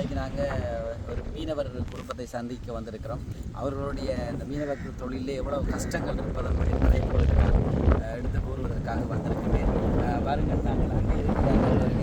இன்றைக்கு நாங்கள் ஒரு மீனவர் குடும்பத்தை சந்திக்க வந்திருக்கிறோம். அவர்களுடைய இந்த மீனவர்கள் தொழிலே எவ்வளவு கஷ்டங்கள் இருப்பதை பற்றி உங்களுக்கு எடுத்து கூறுவதற்காக வந்திருக்கிறேன். வருங்கள் நாங்கள் அங்கே இருக்கிறவர்களை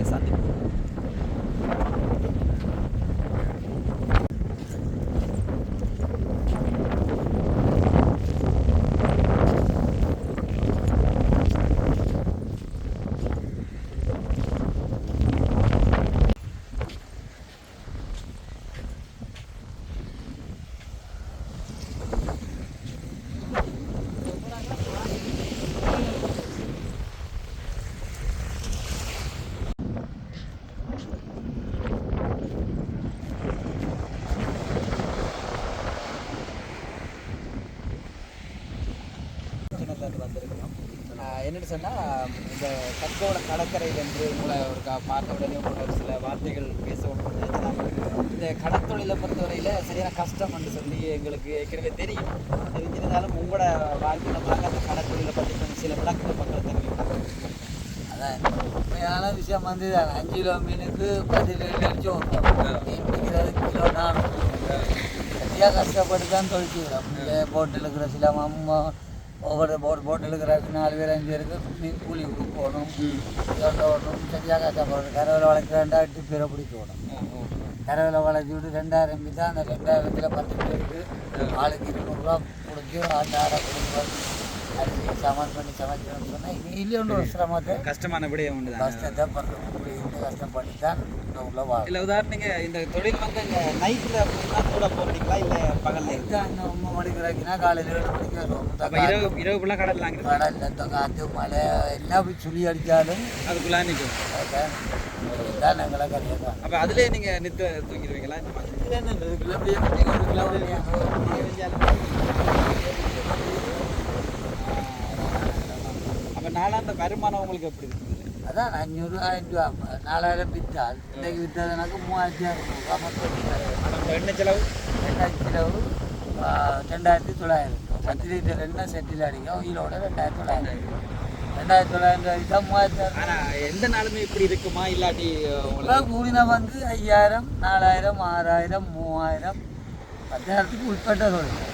என்னென்னு சொன்னால் இந்த கற்கோட கடற்கரையிலேருந்து உங்களை ஒரு பார்த்த உடனே உங்களை ஒரு சில வார்த்தைகள் பேச இந்த கடற்தொழிலை பொறுத்தவரையில் சரியான கஷ்டம் என்று சொல்லி எங்களுக்கு ஏற்கனவே தெரியும். தெரிஞ்சிருந்தாலும் உங்களோட வாழ்க்கையில் பார்க்க அந்த கடற்தொழிலை பற்றி கொஞ்சம் சில விளக்கங்கள் மக்கள் தெரிவிக்கிறாங்க அதான் உண்மையான விஷயம் வந்து அஞ்சு கிலோ மீனுக்கு பதினேழு லட்சம். மீன் பிடிக்கிறது கிலோ நானூறு. சரியாக கஷ்டப்பட்டு தான் தொழிச்சிக்கிறோம் போட்டில் இருக்கிற சில அம்மா ஒவ்வொரு போட் போட்டில் இருக்கிற நாலு பேர் அஞ்சு பேருக்கு கூலி போகணும். ஓடணும் சரியாக கஷ்டப்படணும் கரவில் வளர்க்க ரெண்டாயிரத்து பேரை பிடிக்கணும் கரவில் வளர்ச்சி விட்டு ரெண்டாயிரம் மீன் தான் அந்த ரெண்டாயிரத்தில் பத்து பேருக்கு ஆளுக்கு இருநூறுவா கொடுத்து அந்த ஆடை கொடுத்து அதுக்கு சாமான் பண்ணி சமைக்கணும்னு சொன்னால் இது இல்லையோன்ற ஒரு சிரமத்தை கஷ்டமான உண்டு கஷ்டத்தை இப்படி இந்த கஷ்டப்பட்டு தான் வாழும் இல்லை உதாரணம் நீங்கள் இந்த தொழில் வந்து இந்த நைட்டில் அப்படின்னா கூட போகிறீங்களா இல்லை பகல்ல? இந்த ஒன்பது மணிக்கு வரைக்கும்னா காலையில் ஏழு மணிக்கு வருவோம் இரவு இரவு ஃபுல்லாக கடலாங்க கடல் இந்த காற்று மழை எல்லாம் சுழி அடித்தாலும் அதுக்குள்ளே நிற்கும். அதுதான் இதுதான் எங்களை கரையை தான் அப்போ அதுலேயே நீங்கள் நித்த தூங்கிடுவீங்களா? இது என்ன கிலோ அப்படியே கிலோ அப்போ நாளாந்த வருமானம் உங்களுக்கு எப்படி? இருக்குது அதான் அஞ்சூறு ஆயிரம் ரூபா நாலாயிரம் விற்றால் இன்றைக்கு விற்றதுனாக்க மூவாயிரத்தி அறுநூறுவா மொத்தம் நம்ம எண்ணெய் செலவு? ரெண்டாயிரத்தி தொள்ளாயிரம். பத்து லிட்டர் எண்ணெய் செட்டில் அடிக்கும் உயிரோட ரெண்டாயிரத்தி தொள்ளாயிரம். ரெண்டாயிரத்தி தொள்ளாயிரம் தான் மூவாயிரத்தி ஆனால் எந்த நாளுமே இப்படி இருக்குமா? இல்லாட்டி கூடின வந்து ஐயாயிரம் நாலாயிரம் ஆறாயிரம் மூவாயிரம் பத்தாயிரத்துக்கு உட்பட்ட தொழில்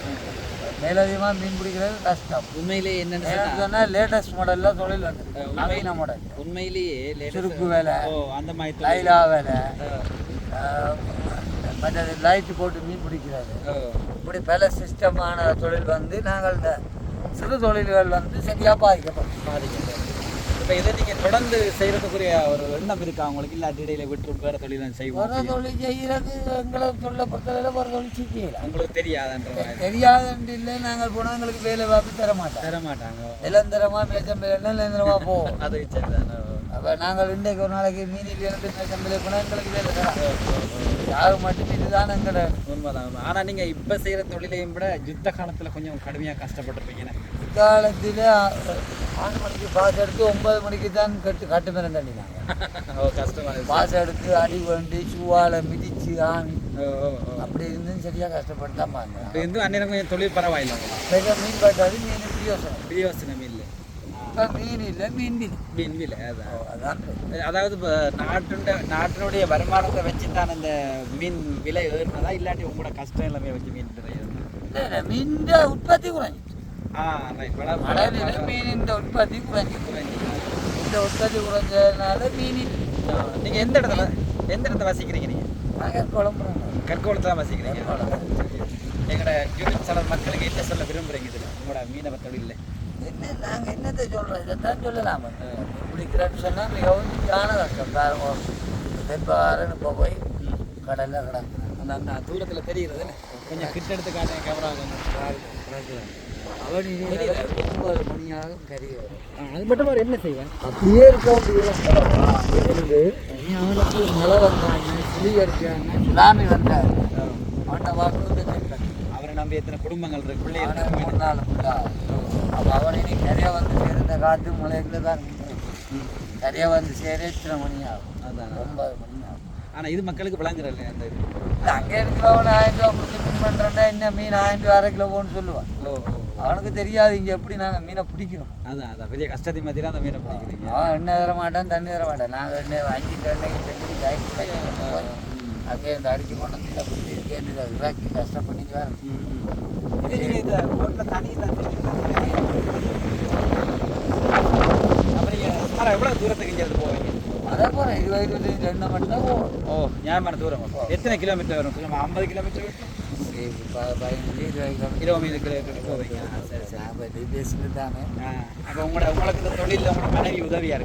மேலதிகமாக மீன் பிடிக்கிறது கஷ்டம் உண்மையிலேயே என்னன்னு சொன்னால் லேட்டஸ்ட் மாடலில் தொழில் வந்து. நவீன மாடல் உண்மையிலேயே சுருக்கு வேலை அந்த மாதிரி. லைலா வேலை. மற்றது லைட்டு போட்டு மீன் பிடிக்கிறது. ஓ, இப்படி பல சிஸ்டமான தொழில் வந்து நாங்கள் இந்த சிறு தொழில்கள் வந்து சரியாக பாதிக்கப்படும் பாதிக்கிறது. இப்ப இதை நீங்க தொடர்ந்து செய்யறதுக்குரிய ஒரு எண்ணம் இருக்கா? உங்களுக்கு இல்லாட்டி இடையில விட்டு வேற தொழில் செய்வோம் ஒரு தொழில் செய்கிறது எங்களை தொழிலை பொறுத்தவரையில் ஒரு தொழில் செய்யலாம் உங்களுக்கு தெரியாதுன்ற தெரியாதுன்ட்டு இல்லை நாங்கள் போனால் எங்களுக்கு வேலை வாய்ப்பு தர மாட்டோம் தர மாட்டாங்க நிரந்தரமாக மேச்சம்பிள்ளை நிரந்தரமாக போவோம். அது சரிதானே அப்போ நாங்கள் இன்றைக்கு ஒரு நாளைக்கு மீனில் இருந்து மேச்சம்பிள்ளை போனால் எங்களுக்கு வேலை தரோம் யாரும் மட்டும் இதுதான் எங்களை உண்மைதான் உண்மை. ஆனா நீங்க இப்ப செய்யற தொழிலையும் விட யுத்த காலத்துல கொஞ்சம் கடுமையா கஷ்டப்பட்டிருப்பீங்க. காலத்தில் ஆறு மணிக்கு பாஸ் எடுத்து ஒன்பது மணிக்கு தான் கட்டு கட்டு கஷ்டமா இருக்கு. பாஸ் எடுத்து அடி வண்டி சுவாலை மிதிச்சு ஆமி. அப்படி இருந்தும் சரியாக கஷ்டப்பட்டு தான் பாருங்க கொஞ்சம் தொழில் பரவாயில்லை. பெரிய மீன் பட்டாது மீன் பிரியோசனம். பிரியோசனம் இல்லை. மீன் இல்லை மீன் பில் மீன் விலை அதான். அதாவது இப்போ நாட்டுண்ட நாட்டினுடைய வருமானத்தை வச்சு தான் இந்த மீன் விலை ஏறினதா? இல்லாட்டி உங்களோட கஷ்டம் எல்லாமே வச்சு மீன்? இல்லை இல்லை மீன் உற்பத்தி குறைஞ்சி ஆ ரைட் வட கடலில் மீனின் உற்பத்தி குறைஞ்சி இந்த உற்பத்தி குறைஞ்சதுனால மீன் நீங்கள் எந்த இடத்துல எந்த இடத்துல வசிக்கிறீங்க நீங்கள் நாங்கள் குழம்பு கற்கோளத்தில் தான் வசிக்கிறீங்க? எங்களோட சில மக்களுக்கு என்ன சொல்ல விரும்புகிறீங்க இதில்? உங்களோட மீனவ தொழிலில். என்ன நாங்கள் என்னத்தை சொல்கிறோம் இதைத்தான் சொல்லலாம்? பிடிக்கிறேன்னு சொன்னால் மிகவும் ஞான கஷ்டம் பாருங்க தென்பாரன்னு போய் கடலில் கிடக்குறேன் அந்த அந்த தூரத்தில் தெரிகிறது கொஞ்சம் கிட்ட எடுத்து காட்டுங்க கேமரா இனி ஒன்பது மணியாகும் அது மட்டும் அவர் என்ன செய்வேன் அப்படியே இருக்க இருந்து அவனுக்கு மழை வந்தாங்க அடிச்சாங்க. சுனாமி வந்தார். அவனை வாக்கு அவரை நம்பி எத்தனை குடும்பங்கள் இருக்கு? இருக்கு. மூணு நாள் அப்போ அவன் இனி கரையை வந்து சேர்ந்த காற்று மழைக்குள்ள தான் கரையை வந்து சேர எத்தனை மணி ஆகும் அதான். ஒன்பது மணி ஆகும் ஆனால் இது மக்களுக்கு விளங்குறல்ல அந்த இது. அங்கே இருக்கிறவன் ஆயிரம் ரூபா கொடுத்து மீன் பண்ணுறேன்டா என்ன மீன் ஆயிரம் ரூபா அரை கிலோ போன்னு சொல்லுவான். அவனுக்கு தெரியாது இங்கே எப்படி நாங்கள் மீனை பிடிக்கிறோம். அதான் அதான். பெரிய கஷ்டத்தை மத்தியில் அந்த மீனை பிடிக்கிறீங்க. அவன் எண்ணெய் தர மாட்டான் தண்ணி தர மாட்டான். நாங்கள் எண்ணெய் அஞ்சு செஞ்சு காய்ச்சி அங்கே இந்த அடிச்சு கொண்டு வந்து பிடிச்சி கேட்டு இதாக்கி கஷ்டப்பட்டு வரணும் இது நீங்கள் இந்த போட்டில் தனி தான் அப்போ நீங்கள் சுமார் எவ்வளோ தூரத்துக்கு இங்கே போவீங்க? அதே போல இருபது இருபத்தஞ்சு ரெண்டு மணி தான் போகும் ஓ நியாயமான தூரம் எத்தனை கிலோமீட்டர் வரும் சொல்லுமா ஐம்பது கிலோமீட்டர் பதினஞ்சு இருபது கிலோமீட்டர் கிலோமீட்டர் போவீங்க சரி சரி பேசிட்டு தானே ஆ அப்போ உங்களோட உங்களுக்கு இந்த தொழிலில் உங்களோட மனைவி உதவியாக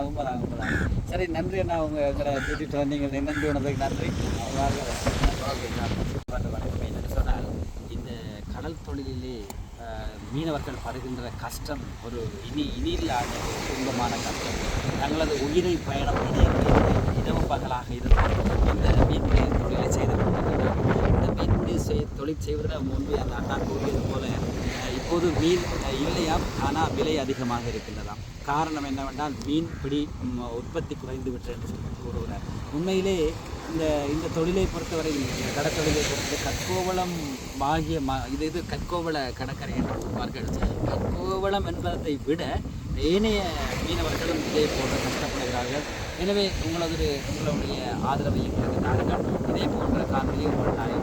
உண்மைதான் சரி நன்றி அண்ணா உங்க எங்களை கூட்டிட்டு வந்தீங்க நன்றி உணர்ந்ததுக்கு நன்றி வணக்கம் என்னன்னு சொன்னால் இந்த கடல் தொழிலிலே மீனவர்கள் படுகின்ற கஷ்டம் ஒரு இனி இனியில்லாத துன்பமான கஷ்டம். தங்களது உயிரை பயணம் இரவு பகலாக இருந்து இந்த மீன்பிடி தொழிலை செய்து கொண்டிருக்கிறார்கள் இந்த மீன்பிடி செய் தொழில் செய்வதில் முன்பு அந்த அண்ணா கூறியது போல இப்போது மீன் இல்லையாம் ஆனால் விலை அதிகமாக இருக்கின்றதாம். காரணம் என்னவென்றால் மீன் பிடி உற்பத்தி குறைந்து விட்டது என்று சொல்லி கூறுகிறார். உண்மையிலே இந்த இந்த தொழிலை பொறுத்தவரை இந்த கடற்தொழிலை பொறுத்தவரை கற்கோவளம் ஆகிய ம இது இது கற்கோவள கடற்கரை என்று கூறுவார்கள் கற்கோவளம் என்பதை விட ஏனைய மீனவர்களும் இதே போன்ற கஷ்டப்படுகிறார்கள். எனவே உங்களது உங்களுடைய ஆதரவை எங்களுக்கு நாங்கள் இதே போன்ற காணொலியை உங்கள் நான்